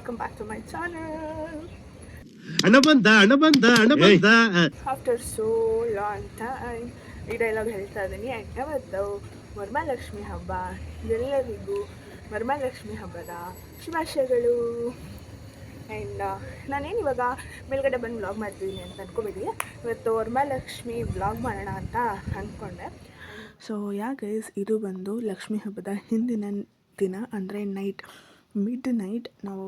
Welcome back to my channel. ಬಂದ ಹಣ ಬಂದ ಆಫ್ಟರ್ ಸೋ ಲಾಂಗ್ ಟೈಮ್ ಈ ಡೈಲಾಗ್ ಹೇಳ್ತಾ ಇದ್ದೀನಿ. ಆ್ಯಂಡ್ ಯಾವತ್ತು? ವರಮಹಾಲಕ್ಷ್ಮಿ ಹಬ್ಬ. ಎಲ್ಲರಿಗೂ ವರಮಹಾಲಕ್ಷ್ಮಿ ಹಬ್ಬದ ಶುಭಾಶಯಗಳು. ಆ್ಯಂಡ್ ನಾನೇನು ಇವಾಗ ಮೇಲ್ಗಡೆ ಬಂದು ವ್ಲಾಗ್ ಮಾಡ್ತಿದ್ದೀನಿ ಅಂತ ಅನ್ಕೋಬೇಡಿ ಇವತ್ತು ವರಮಹಾಲಕ್ಷ್ಮಿ ವ್ಲಾಗ್ ಮಾಡೋಣ ಅಂತ ಅಂದ್ಕೊಂಡೆ ಸೊ ಯಾ ಗೈಸ್ ಇದು ಬಂದು ಲಕ್ಷ್ಮಿ ಹಬ್ಬದ ಹಿಂದಿನ ದಿನ ಅಂದರೆ ನೈಟ್ ಮಿಡ್ ನೈಟ್ ನಾವು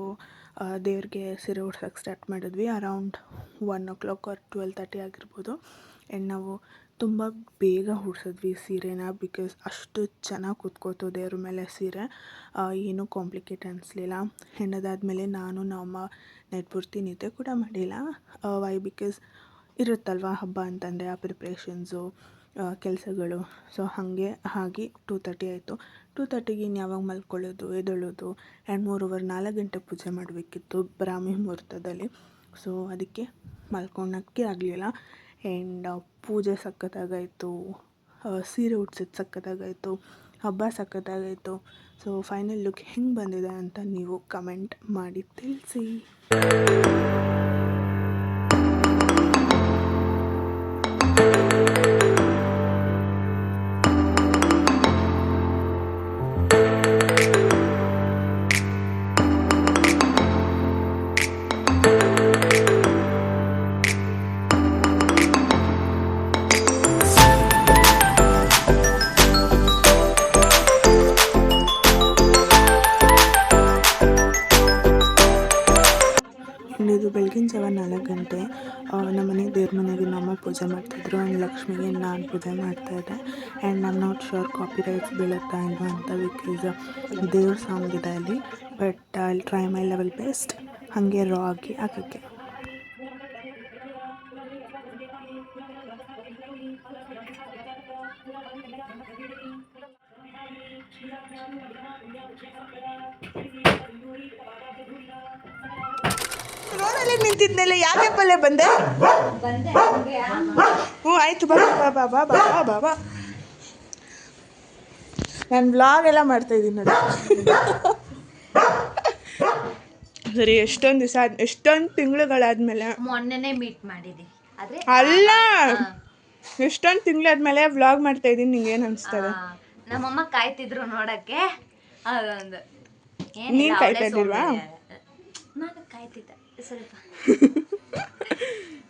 ದೇವ್ರಿಗೆ ಸೀರೆ ಉಡ್ಸೋಕ್ಕೆ ಸ್ಟಾರ್ಟ್ ಮಾಡಿದ್ವಿ. Around one o'clock or twelve thirty ಆಗಿರ್ಬೋದು. ಆ್ಯಂಡ್ ನಾವು ತುಂಬ ಬೇಗ ಹುಡ್ಸಿದ್ವಿ ಸೀರೆನ ಬಿಕಾಸ್ ಅಷ್ಟು ಚೆನ್ನಾಗಿ ಕೂತ್ಕೋತು ದೇವ್ರ ಮೇಲೆ ಸೀರೆ. ಏನೂ ಕಾಂಪ್ಲಿಕೇಟ್ ಅನಿಸ್ಲಿಲ್ಲ. ಆ್ಯಂಡ್ ಅದಾದಮೇಲೆ ನಾನು, ನಮ್ಮ ನೈಟ್ ಪೂರ್ತಿ ನಿದ್ದೆ ಕೂಡ ಮಾಡಿಲ್ಲ. ವೈ ಬಿಕಾಸ್ ಇರುತ್ತಲ್ವ ಹಬ್ಬ ಅಂತಂದರೆ ಆ ಪ್ರಿಪ್ರೇಷನ್ಸು ಕೆಲಸಗಳು. ಸೊ ಹಾಗೆ ಹಾಗೆ ಟೂ ತರ್ಟಿ ಆಯಿತು. ಟೂ ತರ್ಟಿಗೆ ಇನ್ನು ಯಾವಾಗ ಮಲ್ಕೊಳ್ಳೋದು, ಎದ್ದೇಳೋದು ಆ್ಯಂಡ್ ಮೂರು ಓವರ್ ನಾಲ್ಕು ಗಂಟೆ ಪೂಜೆ ಮಾಡಬೇಕಿತ್ತು ಬ್ರಾಹ್ಮಿ ಮುಹೂರ್ತದಲ್ಲಿ. ಸೊ ಅದಕ್ಕೆ ಮಲ್ಕೊಳಕ್ಕೆ ಆಗಲಿಲ್ಲ. ಆ್ಯಂಡ್ ಪೂಜೆ ಸಖತ್ತಾಗಾಯಿತು. ಸೀರೆ ಉಡ್ಸಿದ್ದು ಸಖತ್ತಾಗಾಯಿತು. ಹಬ್ಬ ಸಖತ್ತಾಗಾಯಿತು. ಸೊ ಫೈನಲ್ ಲುಕ್ ಹೆಂಗೆ ಬಂದಿದೆ ಅಂತ ನೀವು ಕಮೆಂಟ್ ಮಾಡಿ ತಿಳಿಸಿ. ದೇವ್ರ ಮನೆಗೆ ನಮ್ಮ ಪೂಜೆ ಮಾಡ್ತಿದ್ರು ಆ್ಯಂಡ್ ಲಕ್ಷ್ಮಿಗೆ ನಾನು ಪೂಜೆ ಮಾಡ್ತಾಯಿದ್ದೆ ಆ್ಯಂಡ್ ನಾನು ನಾಟ್ ಶೋರ್ ಕಾಪಿ ರೈಟ್ಸ್ ಬೀಳುತ್ತಾ ಇಲ್ವಾ ಅಂತ ಬಿಕಾಸ್ ದೇವ್ರ ಸಾಂಗ್ ಇದೆ ಅಲ್ಲಿ. But I try my level best ಹಾಗೆ ರಾ ಆಗಿ ಹಾಕೋಕ್ಕೆ ರೋಡಲ್ಲಿ ನಿಂತಿದ್ಮೇಲೆ ಯಾಕೆ ಪಲ್ಲೆ ಬಂದೆ? ಹ್ಞೂ ಆಯ್ತು ಬಾ ಬಾ ಬಾ ಬಾ ಬಾ ಬಾ ಬಾ ಬಾ. ನಾನು ವ್ಲಾಗ್ ಎಲ್ಲ ಮಾಡ್ತಾ ಇದ್ದೀನಿ ನೋಡಿ. ಸರಿ ಎಷ್ಟೊಂದು ದಿವಸ ಎಷ್ಟೊಂದು ತಿಂಗಳುಗಳಾದ್ಮೇಲೆ ಮೊನ್ನೆನೇ ಮೀಟ್ ಮಾಡಿದೀವಿ ಆದ್ರೆ ಅಲ್ಲ! ಎಷ್ಟೊಂದು ತಿಂಗಳಾದ್ಮೇಲೆ ವ್ಲಾಗ್ ಮಾಡ್ತಾ ಇದ್ದೀನಿ ನಿಂಗೆ ಏನು ಅನಿಸ್ತದೆ? ನಮ್ಮಮ್ಮ ಕಾಯ್ತಿದ್ರು ನೋಡಕ್ಕೆ. ಅದೊಂದು. ನೀನು ಕಾಯ್ತಾ ಇರ್ಲಿಲ್ವಾ? ನಾನು ಕಾಯ್ತಿದ್ದೆ. ಸ್ವಲ್ಪ.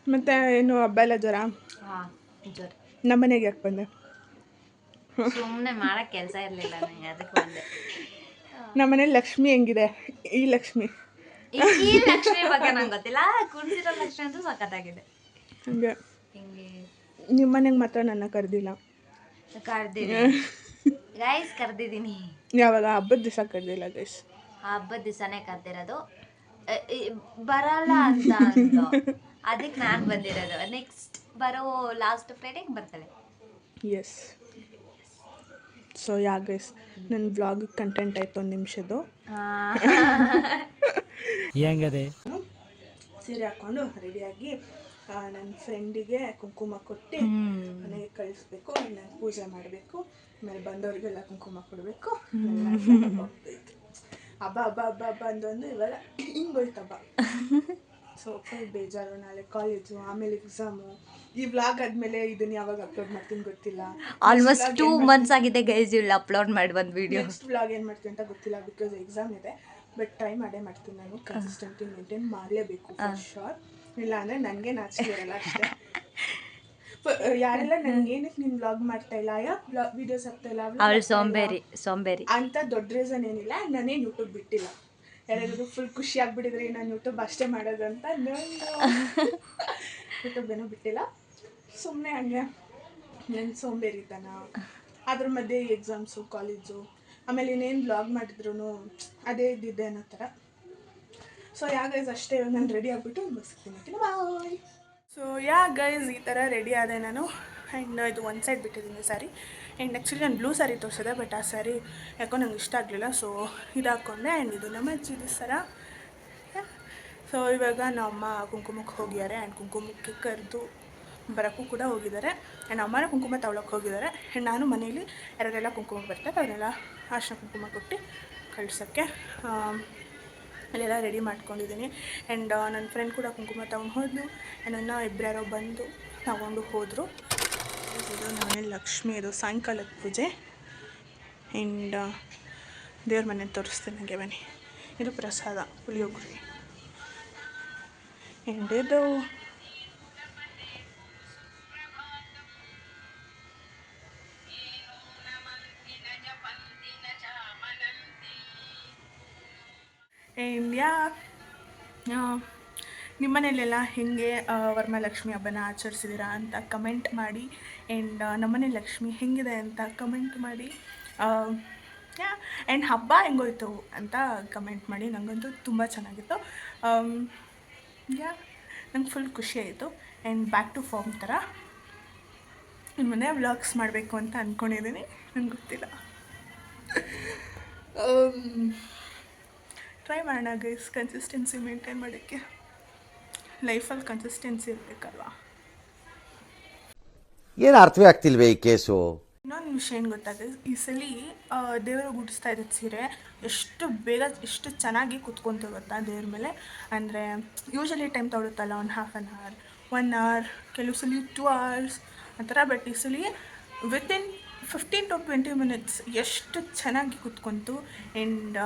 ಮತ್ತೆ ಏನು ಹಬ್ಬ ಎಲ್ಲ ಜ್ವರ ಹಾಂ ಜ್ವರ ನಮ್ಮ ನಮ್ಮನೆಗೆ ಯಾಕೆ ಬಂದೆ? ಸುಮ್ಮನೆ ಮಾಡಕ್ ಕೆಲಸ ಇರಲಿಲ್ಲ ನನಗೆ ಅದಕ್ಕೆ ಬಂದೆ. ನಮ್ಮನೇಲಿ ಲಕ್ಷ್ಮಿ ಹೆಂಗಿದೆ? ಈ ಲಕ್ಷ್ಮಿ. ಈ ಲಕ್ಷ್ಮಿ ಬಗ್ಗೆ ನಂಗೆ ಗೊತ್ತಿಲ್ಲ. ಕುಣಿಸಿರೋ ಲಕ್ಷ್ಮಿ ಅಂತೂ ಸಖತ್ತಾಗಿದೆ. ಹಂಗೆ. ಹಿಂಗೆ. ನಿಮ್ಮನೆಗೆ ಮಾತ್ರ ನನ್ನ ಕರೆದಿಲ್ಲ. ಕರೆದಿದ್ದೀನಿ ಗೈಸ್ ಕರ್ದಿದ್ದೀನಿ. ಯಾವಾಗ? ಹಬ್ಬದ ದಿವಸ ಕರೆದಿಲ್ಲ ಗೈಸ್ ಹಬ್ಬದ ದಿವಸನೇ ಕರ್ದಿರೋದು. ಬರಲ್ಲ ಅಂತ ಅಂದ್ಲು. ಅದಕ್ಕೆ ನಾನು ಬಂದಿರೋದು. ನೆಕ್ಸ್ಟ್ ಬರೋ ಲಾಸ್ಟ್ ಫ್ರೈಡೆಗೆ ಬರ್ತಾಳೆ ಎಸ್ ಸೊ ಯಾ ಗೈಸ್ ನನ್ನ ಬ್ಲಾಗ್ ಕಂಟೆಂಟ್ ಆಯ್ತು ಒಂದು ನಿಮಿಷದ್ದು. ಹೆಂಗದೆ? ಸೀರೆ ಹಾಕೊಂಡು ರೆಡಿಯಾಗಿ ನನ್ನ ಫ್ರೆಂಡಿಗೆ ಕುಂಕುಮ ಕೊಟ್ಟು ಮನೆಗೆ ಕಳಿಸ್ಬೇಕು ನಾನು ಪೂಜೆ ಮಾಡಬೇಕು ಆಮೇಲೆ ಬಂದವರಿಗೆಲ್ಲ ಕುಂಕುಮ ಕೊಡಬೇಕು ಹಬ್ಬ ಹಬ್ಬ ಹಬ್ಬ ಹಬ್ಬ ಅಂದ್ರೆ ಇವಾಗ ಹಿಂಗೆ ಹಬ್ಬ ಸೊ ಫುಲ್ ಬೇಜಾರು ನಾಳೆ ಕಾಲೇಜು ಆಮೇಲೆ ಎಕ್ಸಾಮು ಈ ವ್ಲಾಗ್ ಆದಮೇಲೆ ಇದನ್ನ ಯಾವಾಗ ಅಪ್ಲೋಡ್ ಮಾಡ್ತೀನಿ ಗೊತ್ತಿಲ್ಲ. ಆಲ್ಮೋಸ್ಟ್ ಟೂ ಮಂತ್ಸ್ ಆಗಿದೆ ಗೈಸ್ ಇಲ್ಲಿ ಅಪ್ಲೋಡ್ ಮಾಡಿ ಒಂದು ವಿಡಿಯೋ ನೆಕ್ಸ್ಟ್ ವ್ಲಾಗ್ ಏನು ಮಾಡ್ತೀನಿ ಅಂತ ಗೊತ್ತಿಲ್ಲ ಬಿಕಾಸ್ ಎಕ್ಸಾಮ್ ಇದೆ. ಬಟ್ ಟ್ರೈ ಮಾಡೇ ಮಾಡ್ತೀನಿ ನಾನು. ಕನ್ಸಿಸ್ಟೆಂಟಿ ಮೇಂಟೈನ್ ಮಾಡಲೇಬೇಕು ಫಾರ್ ಶೋರ್ ಇಲ್ಲ ಅಂದರೆ ನನಗೆ ನಾಚಿಕೆ ಇರಲ್ಲ ಅಷ್ಟೇ. ಯಾರೆಲ್ಲ ನನಗೆ ಏನಕ್ಕೆ ನೀನು ವ್ಲಾಗ್ ಮಾಡ್ತಾ ಇಲ್ಲ? ಯಾಕೆ ಬ್ಲಾಗ್ ವಿಡಿಯೋಸ್ ಹಾಕ್ತಾ ಇಲ್ಲ? ಅವಳು ಸೋಂಬೇರಿ ಸೋಂಬೇರಿ. ಅಂತ ದೊಡ್ಡ ರೀಸನ್ ಏನಿಲ್ಲ ನಾನೇನು ಯೂಟ್ಯೂಬ್ ಬಿಟ್ಟಿಲ್ಲ. ಯಾರಾದರೂ ಫುಲ್ ಖುಷಿ ಆಗ್ಬಿಟ್ಟಿದ್ರೆ ನಾನು ಯೂಟ್ಯೂಬ್ ಅಷ್ಟೇ ಮಾಡೋದು ಅಂತ ಯೂಟ್ಯೂಬ್ ಏನೂ ಬಿಟ್ಟಿಲ್ಲ. ಸುಮ್ಮನೆ ಹಂಗೆ ನನ್ನ ಸೋಂಬೇರಿತನ. ಅದ್ರ ಮಧ್ಯೆ ಎಕ್ಸಾಮ್ಸು ಕಾಲೇಜು ಆಮೇಲೆ ಇನ್ನೇನು ಬ್ಲಾಗ್ ಮಾಡಿದ್ರು ಅದೇ ಇದ್ದಿದ್ದೆ ಅನ್ನೋ ಥರ. ಸೊ ಯಾ ಗೈಸ್ ಅಷ್ಟೇ. ನಾನು ರೆಡಿ ಆಗಿಬಿಟ್ಟು ಮುಗಿಸ್ತೀನಿ. ಬಾಯ್ ಸೊ ಯಾ ಗೈಸ್ ಈ ಥರ ರೆಡಿ ಆದೆ ನಾನು. ಆ್ಯಂಡ್ ಇದು ಒನ್ ಸೈಡ್ ಬಿಟ್ಟಿದ್ದೀನಿ ಸ್ಯಾರಿ ಆ್ಯಂಡ್ ಆ್ಯಕ್ಚುಲಿ ನಾನು ಬ್ಲೂ ಸ್ಯಾರಿ ತೋರಿಸಿದೆ ಬಟ್ ಆ ಸ್ಯಾರಿ ಯಾಕೋ ನಂಗೆ ಇಷ್ಟ ಆಗಲಿಲ್ಲ. ಸೊ ಇದು ಹಾಕ್ಕೊಂಡೆ ಆ್ಯಂಡ್ ಇದು ನಮ್ಮ ಅಜ್ಜಿದು ಸರ. ಸೊ ಇವಾಗ ನಮ್ಮ ಕುಂಕುಮಕ್ಕೆ ಹೋಗಿದ್ದಾರೆ. ಆ್ಯಂಡ್ ಕುಂಕುಮಕ್ಕೆ ಕರೆದು ಬರೋಕ್ಕೂ ಕೂಡ ಹೋಗಿದ್ದಾರೆ. ಆ್ಯಂಡ್ ಅಮ್ಮನ ಕುಂಕುಮ ತಗೊಳಕ್ಕೆ ಹೋಗಿದ್ದಾರೆ. ಆ್ಯಂಡ್ ನಾನು ಮನೇಲಿ ಎರಡೆಲ್ಲ ಕುಂಕುಮ ಬರ್ತಾರೆ ಅವರೆಲ್ಲ ಅರ್ಶಿನ ಕುಂಕುಮ ಕೊಟ್ಟು ಕಳ್ಸೋಕ್ಕೆ. ಅಲ್ಲೆಲ್ಲ ರೆಡಿ ಮಾಡ್ಕೊಂಡಿದ್ದೀನಿ. ಆ್ಯಂಡ್ ನನ್ನ ಫ್ರೆಂಡ್ ಕೂಡ ಕುಂಕುಮ ತಗೊಂಡು ಹೋದ್ಲು. ನನ್ನ ಇಬ್ಬರ್ಯಾರೋ ಬಂದು ತಗೊಂಡು ಹೋದರು. ಇದು ನಮ್ಮ ಲಕ್ಷ್ಮಿ, ಇದು ಸಾಯಂಕಾಲದ ಪೂಜೆ. ಆ್ಯಂಡ್ ದೇವ್ರ ಮನೆ ತೋರಿಸ್ತೀನಿ ನನಗೆ ಬನ್ನಿ. ಇದು ಪ್ರಸಾದ, ಪುಳಿಯೋಗರೆ. ಆ್ಯಂಡ್ ಇದು ಆ್ಯಂಡ್ ಯಾ ನಿಮ್ಮ ಮನೇಲೆಲ್ಲ ಹೇಗೆ ವರಮಹಾಲಕ್ಷ್ಮಿ ಹಬ್ಬನ ಆಚರಿಸಿದ್ದೀರಾ ಅಂತ ಕಮೆಂಟ್ ಮಾಡಿ ಆ್ಯಂಡ್ ನಮ್ಮನೆ ಲಕ್ಷ್ಮಿ ಹೆಂಗಿದೆ ಅಂತ ಕಮೆಂಟ್ ಮಾಡಿ ಆ್ಯಂಡ್ ಹಬ್ಬ ಹೆಂಗೋಯ್ತು ಅಂತ ಕಮೆಂಟ್ ಮಾಡಿ ನನಗಂತೂ ತುಂಬ ಚೆನ್ನಾಗಿತ್ತು. ಯಾ, ನಂಗೆ ಫುಲ್ ಖುಷಿ ಆಯಿತು. ಆ್ಯಂಡ್ ಬ್ಯಾಕ್ ಟು ಫಾರ್ಮ್ ಥರ ಇನ್ನು ಮನೆ ವ್ಲಾಗ್ಸ್ ಮಾಡಬೇಕು ಅಂತ ಅಂದ್ಕೊಂಡಿದ್ದೀನಿ ನಂಗೆ ಗೊತ್ತಿಲ್ಲ. ಟ್ರೈ ಮಾಡೋಣ ಗೈಸ್ ಕನ್ಸಿಸ್ಟೆನ್ಸಿ ಮೇಂಟೈನ್ ಮಾಡೋಕ್ಕೆ. ಲೈಫಲ್ಲಿ ಕನ್ಸಿಸ್ಟೆನ್ಸಿ ಇರಬೇಕಲ್ವಾ? ಏನು ಅರ್ಥವೇ ಆಗ್ತಿಲ್ವೇ ಈ ಕೇಸು? ಇನ್ನೊಂದು ವಿಷಯ ಏನು ಗೊತ್ತಾಗ ಈ ಸಲ ದೇವರು ಗುಡಿಸ್ತಾ ಇದ್ದ ಸೀರೆ ಎಷ್ಟು ಬೇಗ ಎಷ್ಟು ಚೆನ್ನಾಗಿ ಕುತ್ಕೊತ ಗೊತ್ತಾ ದೇವ್ರ ಮೇಲೆ? ಅಂದರೆ usually time ತೊಗೊಳುತ್ತಲ್ಲ one half an hour one hour ಕೆಲವು ಸಲ ಟೂ ಅವರ್ಸ್ ಆ ಥರ ಬಟ್ ಈ ಸಲ within fifteen to twenty minutes ಎಷ್ಟು ಚೆನ್ನಾಗಿ ಕುತ್ಕೊಂತು. ಆ್ಯಂಡ್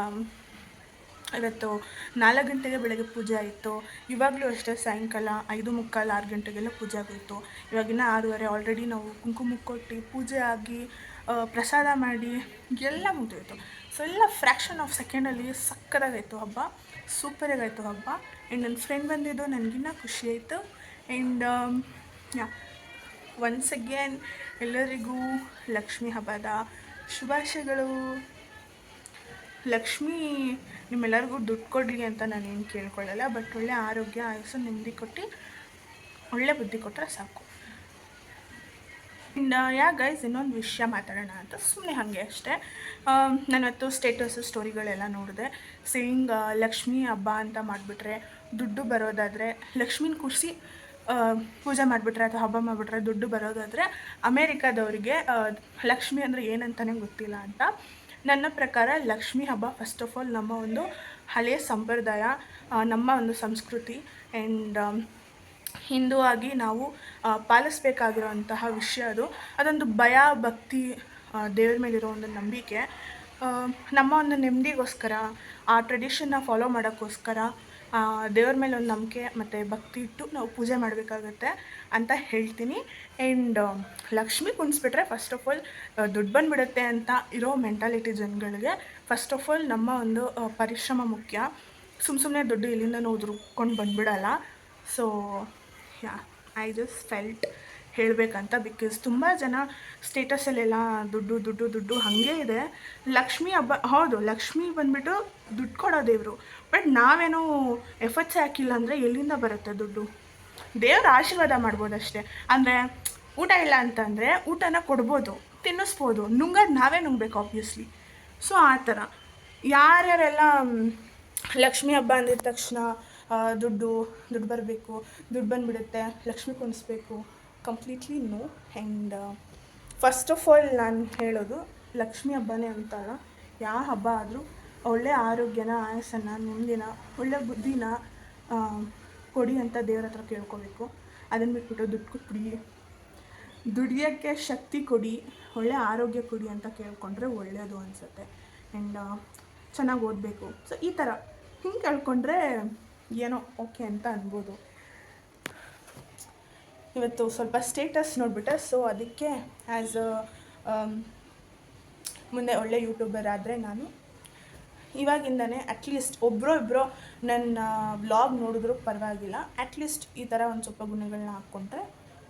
ಇವತ್ತು ನಾಲ್ಕು ಗಂಟೆಗೆ ಬೆಳಗ್ಗೆ ಪೂಜೆ ಆಯಿತು. ಇವಾಗಲೂ ಅಷ್ಟೇ ಸಾಯಂಕಾಲ ಐದು ಮುಕ್ಕಾಲು ಆರು ಗಂಟೆಗೆಲ್ಲ ಪೂಜೆ ಆಗೋಯಿತು. ಇವಾಗಿನ ಆರೂವರೆ ಆಲ್ರೆಡಿ ನಾವು ಕುಂಕುಮ ಕೊಟ್ಟು ಪೂಜೆ ಆಗಿ ಪ್ರಸಾದ ಮಾಡಿ ಎಲ್ಲ ಮುಗಿದೋಯ್ತು. ಸೊ ಎಲ್ಲ ಫ್ರ್ಯಾಕ್ಷನ್ ಆಫ್ ಸೆಕೆಂಡಲ್ಲಿ ಸಕ್ಕದಾಗಾಯಿತು ಹಬ್ಬ. ಸೂಪರಾಗಾಯಿತು ಹಬ್ಬ. ಆ್ಯಂಡ್ ನನ್ನ ಫ್ರೆಂಡ್ ಬಂದಿದ್ದು ನನಗಿನ್ನ ಖುಷಿ ಆಯಿತು. ಆ್ಯಂಡ್ ಒನ್ಸ್ ಅಗೇನ್ ಎಲ್ಲರಿಗೂ ಲಕ್ಷ್ಮೀ ಹಬ್ಬದ ಶುಭಾಶಯಗಳು. ಲಕ್ಷ್ಮಿ ನಿಮ್ಮೆಲ್ಲರಿಗೂ ದುಡ್ಡು ಕೊಡಲಿ ಅಂತ ನಾನೇನು ಕೇಳ್ಕೊಳ್ಳಲ್ಲ ಬಟ್ ಒಳ್ಳೆ ಆರೋಗ್ಯ, ಆಯಸ್ಸು ನೆಮ್ಮದಿ ಕೊಟ್ಟು, ಒಳ್ಳೆ ಬುದ್ಧಿ ಕೊಟ್ಟರೆ ಸಾಕು. ಇನ್ನು, ಯಾ ಗೈಸ್ ಇನ್ನೊಂದು ವಿಷಯ ಮಾತಾಡೋಣ ಅಂತ ಸುಮ್ಮನೆ ಹಾಗೆ ಅಷ್ಟೇ. ನಾನು ಇವತ್ತು ಸ್ಟೇಟಸ್ ಸ್ಟೋರಿಗಳೆಲ್ಲ ನೋಡಿದೆ. ಸೇಯಿಂಗ್ ಲಕ್ಷ್ಮಿ ಹಬ್ಬ ಅಂತ ಮಾಡಿಬಿಟ್ರೆ, ದುಡ್ಡು ಬರೋದಾದರೆ, ಲಕ್ಷ್ಮಿನ ಕೂರಿಸಿ ಪೂಜೆ ಮಾಡಿಬಿಟ್ರೆ ಅಥವಾ ಹಬ್ಬ ಮಾಡಿಬಿಟ್ರೆ ದುಡ್ಡು ಬರೋದಾದರೆ, ಅಮೇರಿಕಾದವರಿಗೆ ಲಕ್ಷ್ಮಿ ಅಂದರೆ ಏನಂತಲೇ ಗೊತ್ತಿಲ್ಲ ಅಂತ. ನನ್ನ ಪ್ರಕಾರ ಲಕ್ಷ್ಮಿ ಹಬ್ಬ ಫಸ್ಟ್ ಆಫ್ ಆಲ್ ನಮ್ಮ ಒಂದು ಹಳೆಯ ಸಂಪ್ರದಾಯ ನಮ್ಮ ಒಂದು ಸಂಸ್ಕೃತಿ ಆ್ಯಂಡ್ ಹಿಂದೂ ಆಗಿ ನಾವು ಪಾಲಿಸ್ಬೇಕಾಗಿರೋಂತಹ ವಿಷಯ ಅದು. ಅದೊಂದು ಭಯ, ಭಕ್ತಿ ದೇವ್ರ ಮೇಲಿರೋ ಒಂದು ನಂಬಿಕೆ. ನಮ್ಮ ಒಂದು ನೆಮ್ಮದಿಗೋಸ್ಕರ, ಆ ಟ್ರೆಡಿಷನ್ನ ಫಾಲೋ ಮಾಡೋಕ್ಕೋಸ್ಕರ ದೇವ್ರ ಮೇಲೆ ಒಂದು ನಂಬಿಕೆ ಮತ್ತು ಭಕ್ತಿ ಇಟ್ಟು ನಾವು ಪೂಜೆ ಮಾಡಬೇಕಾಗತ್ತೆ. ಅಂತ ಹೇಳ್ತೀನಿ. ಆ್ಯಂಡ್ ಲಕ್ಷ್ಮಿ ಕುಣಿಸ್ಬಿಟ್ರೆ ಫಸ್ಟ್ ಆಫ್ ಆಲ್ ದುಡ್ಡು ಬಂದುಬಿಡುತ್ತೆ ಅಂತ ಇರೋ ಮೆಂಟಾಲಿಟಿ ಜನಗಳಿಗೆ ಫಸ್ಟ್ ಆಫ್ ಆಲ್ ನಮ್ಮ ಒಂದು ಪರಿಶ್ರಮ ಮುಖ್ಯ. ಸುಮ್ಮ ಸುಮ್ಮನೆ ದುಡ್ಡು ಇಲ್ಲಿಂದ ನಾವು ದುಡ್ಕೊಂಡು ಬಂದುಬಿಡಲ್ಲ. So ya I just felt ಹೇಳಬೇಕಂತ because ತುಂಬ ಜನ ಸ್ಟೇಟಸಲ್ಲೆಲ್ಲ ದುಡ್ಡು ದುಡ್ಡು ದುಡ್ಡು ಹಾಗೆ ಇದೆ. ಲಕ್ಷ್ಮಿ ಹಬ್ಬ, ಹೌದು, ಲಕ್ಷ್ಮಿ ಬಂದುಬಿಟ್ಟು ದುಡ್ಡು ಕೊಡೋ ದೇವರು. ಬಟ್ ನಾವೇನೋ ಎಫರ್ಟ್ಸ್ ಹಾಕಿಲ್ಲ ಅಂದರೆ ಎಲ್ಲಿಂದ ಬರುತ್ತೆ ದುಡ್ಡು? ದೇವ್ರ ಆಶೀರ್ವಾದ ಮಾಡ್ಬೋದು ಅಷ್ಟೇ ಅಂದರೆ ಊಟ ಇಲ್ಲ ಅಂತಂದರೆ ಊಟನ ಕೊಡ್ಬೋದು, ತಿನ್ನಿಸ್ಬೋದು, ನುಂಗೋದು ನಾವೇ ನುಂಗ್ಬೇಕು ಆಬ್ವಿಯಸ್ಲಿ ಸೊ ಆ ಥರ. ಯಾರ್ಯಾರೆಲ್ಲ ಲಕ್ಷ್ಮಿ ಹಬ್ಬ ಅಂದಿದ ತಕ್ಷಣ ದುಡ್ಡು ದುಡ್ಡು ಬರಬೇಕು, ದುಡ್ಡು ಬಂದುಬಿಡುತ್ತೆ, Lakshmi ಕುಣಿಸ್ಬೇಕು completely no and first of all ನಾನು ಹೇಳೋದು, ಲಕ್ಷ್ಮಿ ಹಬ್ಬನೇ ಅಂತಲ್ಲ, ಯಾವ ಹಬ್ಬ ಆದರೂ ಒಳ್ಳೆ ಆರೋಗ್ಯನ ಆಯಸ್ಸನ್ನು ಮುಂದಿನ ಒಳ್ಳೆ ಬುದ್ಧಿನ ಕೊಡಿ ಅಂತ ದೇವ್ರ ಹತ್ರ ಕೇಳ್ಕೊಬೇಕು. ಅದನ್ನು ಬಿಟ್ಬಿಟ್ಟು ದುಡ್ಡು ಕೊಟ್ಬಿಡಿ ದುಡಿಯೋಕ್ಕೆ ಶಕ್ತಿ ಕೊಡಿ, ಒಳ್ಳೆ ಆರೋಗ್ಯ ಕೊಡಿ ಅಂತ ಕೇಳ್ಕೊಂಡ್ರೆ ಒಳ್ಳೆಯದು ಅನಿಸುತ್ತೆ. ಆ್ಯಂಡ್ ಚೆನ್ನಾಗಿ ಓದಬೇಕು. ಸೊ ಈ ಥರ ಹಿಂಗೆ ಕೇಳ್ಕೊಂಡ್ರೆ ಏನೋ ಓಕೆ ಅಂತ ಅನ್ಬೋದು. ಇವತ್ತು ಸ್ವಲ್ಪ ಸ್ಟೇಟಸ್ ನೋಡಿಬಿಟ್ಟೆ. ಸೊ ಅದಕ್ಕೆ ಆ್ಯಸ್ ಮುಂದೆ ಒಳ್ಳೆ ಯೂಟ್ಯೂಬರ್ ಆದರೆ ನಾನು ಇವಾಗಿಂದನೇ ಅಟ್ಲೀಸ್ಟ್ ಒಬ್ಬರೋ ಇಬ್ಬರು ನನ್ನ ಬ್ಲಾಗ್ ನೋಡಿದ್ರು ಪರವಾಗಿಲ್ಲ. ಅಟ್ಲೀಸ್ಟ್ ಈ ಥರ ಒಂದು ಸ್ವಲ್ಪ ಗುಣಗಳನ್ನ ಹಾಕ್ಕೊಂಡ್ರೆ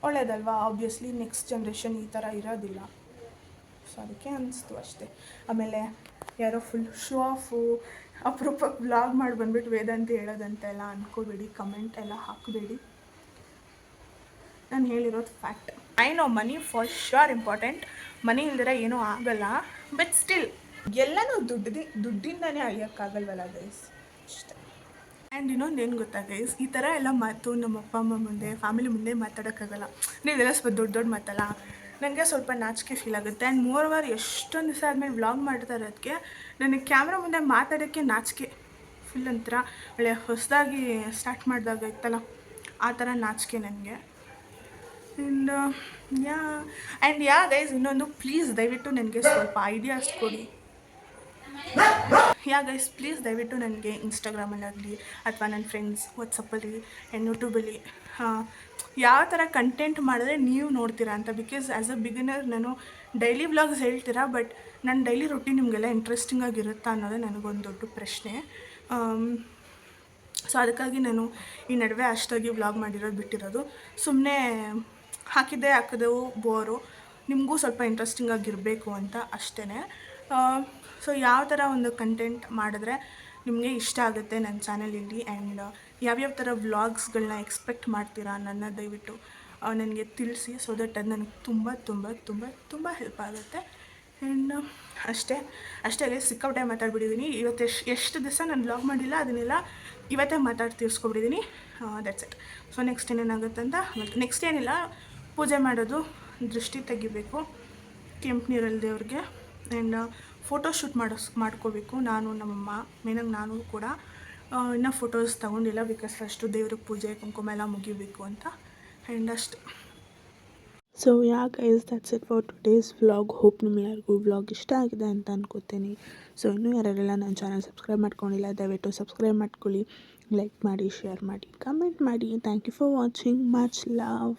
ಒಳ್ಳೇದಲ್ವಾ? ಆಬ್ವಿಯಸ್ಲಿ ನೆಕ್ಸ್ಟ್ ಜನ್ರೇಷನ್ ಈ ಥರ ಇರೋದಿಲ್ಲ. ಸೊ ಅದಕ್ಕೆ ಅನಿಸ್ತು ಅಷ್ಟೇ. ಆಮೇಲೆ ಯಾರೋ ಫುಲ್ ಶೋ ಆಫು ಅಪರೂಪಕ್ಕೆ ಬ್ಲಾಗ್ ಮಾಡಿ ಬಂದ್ಬಿಟ್ಟು ವೇದಾಂತಿ ಹೇಳೋದಂತೆಲ್ಲ ಅಂದ್ಕೋಬೇಡಿ ಕಮೆಂಟ್ ಎಲ್ಲ ಹಾಕಬೇಡಿ. ನಾನು ಹೇಳಿರೋದು fact I know money for sure important money ಇಲ್ದಿರ ಏನೂ ಆಗಲ್ಲ. ಬಟ್ ಸ್ಟಿಲ್ ಎಲ್ಲನೂ ದುಡ್ಡು ದುಡ್ಡಿಂದನೇ ಅಳಿಯೋಕ್ಕಾಗಲ್ವಲ್ಲ ಗೈಸ್ ಆ್ಯಂಡ್ ಇನ್ನೊಂದು ಏನು ಗೊತ್ತಾ ಗೈಸ್ ಈ ಥರ ಎಲ್ಲ ಮಾತು ನಮ್ಮ ಅಪ್ಪ ಅಮ್ಮ ಮುಂದೆ ಫ್ಯಾಮಿಲಿ ಮುಂದೆ ಮಾತಾಡೋಕ್ಕಾಗಲ್ಲ. ನೀವೆಲ್ಲ ಸ್ವಲ್ಪ ದೊಡ್ಡ ದೊಡ್ಡ ಮಾತಲ್ಲ? ನನಗೆ ಸ್ವಲ್ಪ ನಾಚಿಕೆ ಫೀಲ್ ಆಗುತ್ತೆ. ಆ್ಯಂಡ್ ಮೋರ್ ಓವರ್ ಎಷ್ಟೊಂದು ದಿವಸ ಆದಮೇಲೆ ವ್ಲಾಗ್ ಮಾಡ್ತಾ ಇರೋದಕ್ಕೆ ನನಗೆ ಕ್ಯಾಮ್ರಾ ಮುಂದೆ ಮಾತಾಡೋಕ್ಕೆ ನಾಚಿಕೆ ಫುಲ್ ಒಂಥರ ಒಳ್ಳೆ ಹೊಸದಾಗಿ ಸ್ಟಾರ್ಟ್ ಮಾಡಿದಾಗ ಇತ್ತಲ್ಲ, ಆ ಥರ ನಾಚಿಕೆ ನನಗೆ. And ya and ya guys ಇನ್ನೊಂದು ಪ್ಲೀಸ್ ದಯವಿಟ್ಟು ನನಗೆ ಸ್ವಲ್ಪ ಐಡಿಯಾಸ್ ಕೊಡಿ. ಯಾ ಗೈಸ್ ಪ್ಲೀಸ್ ದಯವಿಟ್ಟು ನನಗೆ ಇನ್ಸ್ಟಾಗ್ರಾಮಲ್ಲಾಗಲಿ ಅಥವಾ ನನ್ನ ಫ್ರೆಂಡ್ಸ್ ವಾಟ್ಸಪ್ಪಲ್ಲಿ ಆ್ಯಂಡ್ ಯೂಟ್ಯೂಬಲ್ಲಿ ಯಾವ ಥರ ಕಂಟೆಂಟ್ ಮಾಡಿದ್ರೆ ನೀವು ನೋಡ್ತೀರಾ ಅಂತ. ಬಿಕಾಸ್ ಆ್ಯಸ್ ಅ ಬಿಗಿನರ್ ನಾನು ಡೈಲಿ ವ್ಲಾಗ್ಸ್ ಹೇಳ್ತೀರಾ ಬಟ್ ನನ್ನ ಡೈಲಿ ರೊಟೀನ್ ನಿಮಗೆಲ್ಲ ಇಂಟ್ರೆಸ್ಟಿಂಗ್ ಆಗಿರುತ್ತಾ ಅನ್ನೋದೇ ನನಗೊಂದು ದೊಡ್ಡ ಪ್ರಶ್ನೆ. ಸೊ ಅದಕ್ಕಾಗಿ ನಾನು ಈ ನಡುವೆ ಅಷ್ಟಾಗಿ ವ್ಲಾಗ್ ಮಾಡಿರೋದು ಬಿಟ್ಟಿರೋದು. ಸುಮ್ಮನೆ ಹಾಕಿದ್ದೆ, ಹಾಕಿದೆವು ಬೋರು ನಿಮಗೂ ಸ್ವಲ್ಪ ಇಂಟ್ರೆಸ್ಟಿಂಗ್ ಆಗಿರಬೇಕು ಅಂತ ಅಷ್ಟೇ ಸೊ ಯಾವ ಥರ ಒಂದು ಕಂಟೆಂಟ್ ಮಾಡಿದ್ರೆ ನಿಮಗೆ ಇಷ್ಟ ಆಗುತ್ತೆ ನನ್ನ ಚಾನಲಲ್ಲಿ ಆ್ಯಂಡ್ ಯಾವ್ಯಾವ ಥರ ವ್ಲಾಗ್ಸ್ಗಳನ್ನ ಎಕ್ಸ್ಪೆಕ್ಟ್ ಮಾಡ್ತೀರಾ ನನ್ನ ದಯವಿಟ್ಟು? ನನಗೆ ತಿಳಿಸಿ ಸೊ ದಟ್ ಅದು ನನಗೆ ತುಂಬ ತುಂಬ ತುಂಬ ತುಂಬ ಹೆಲ್ಪ್ ಆಗುತ್ತೆ. ಆ್ಯಂಡ್ ಅಷ್ಟೇ. ಅಷ್ಟೇ ಸಿಕ್ಕಾಪಟ್ಟೆ ಮಾತಾಡ್ಬಿಟ್ಟಿದ್ದೀನಿ ಇವತ್ತು ಎಷ್ಟು ಎಷ್ಟು ದಿವಸ ನಾನು ಬ್ಲಾಗ್ ಮಾಡಿಲ್ಲ, ಅದನ್ನೆಲ್ಲ ಇವತ್ತೇ ಮಾತಾಡಿ ತೀರ್ಸ್ಕೊಬಿಟ್ಟಿದ್ದೀನಿ ದಟ್ಸ್ ಇಟ್ ಸೊ ನೆಕ್ಸ್ಟ್ ಏನೇನಾಗುತ್ತೆ ಅಂತ ನೆಕ್ಸ್ಟ್ ಏನಿಲ್ಲ, ಪೂಜೆ ಮಾಡೋದು ದೃಷ್ಟಿ ತೆಗಿಬೇಕು. ಕೆಂಪು ನೀರಲ್ಲಿ ದೇವ್ರಿಗೆ. ಆ್ಯಂಡ್ ಫೋಟೋ ಶೂಟ್ ಮಾಡಿಸ್ ಮಾಡ್ಕೋಬೇಕು. ನಾನು ನಮ್ಮಮ್ಮ ಮೇನಾಗಿ ನಾನು ಕೂಡ ಇನ್ನು ಇನ್ನೂ ಫೋಟೋಸ್ ತೊಗೊಂಡಿಲ್ಲ ಬಿಕಾಸ್ ಫಸ್ಟು ದೇವ್ರಿಗೆ ಪೂಜೆ, ಕುಂಕುಮ ಎಲ್ಲ ಮುಗಿಬೇಕು ಅಂತ. ಆ್ಯಂಡ್ ಅಷ್ಟು. So yeah guys that's it for today's vlog hope ನಿಮ್ಮೆಲ್ಲರಿಗೂ ವ್ಲಾಗ್ ಇಷ್ಟ ಆಗಿದೆ ಅಂತ ಅನ್ಕೋತೀನಿ. ಸೊ ಇನ್ನೂ ಯಾರೆಲ್ಲ ನನ್ನ ಚಾನಲ್ ಸಬ್ಸ್ಕ್ರೈಬ್ ಮಾಡ್ಕೊಂಡಿಲ್ಲ, ದಯವಿಟ್ಟು ಸಬ್ಸ್ಕ್ರೈಬ್ ಮಾಡ್ಕೊಳ್ಳಿ. ಲೈಕ್ ಮಾಡಿ ಶೇರ್ ಮಾಡಿ ಕಮೆಂಟ್ ಮಾಡಿ. Thank you for watching much love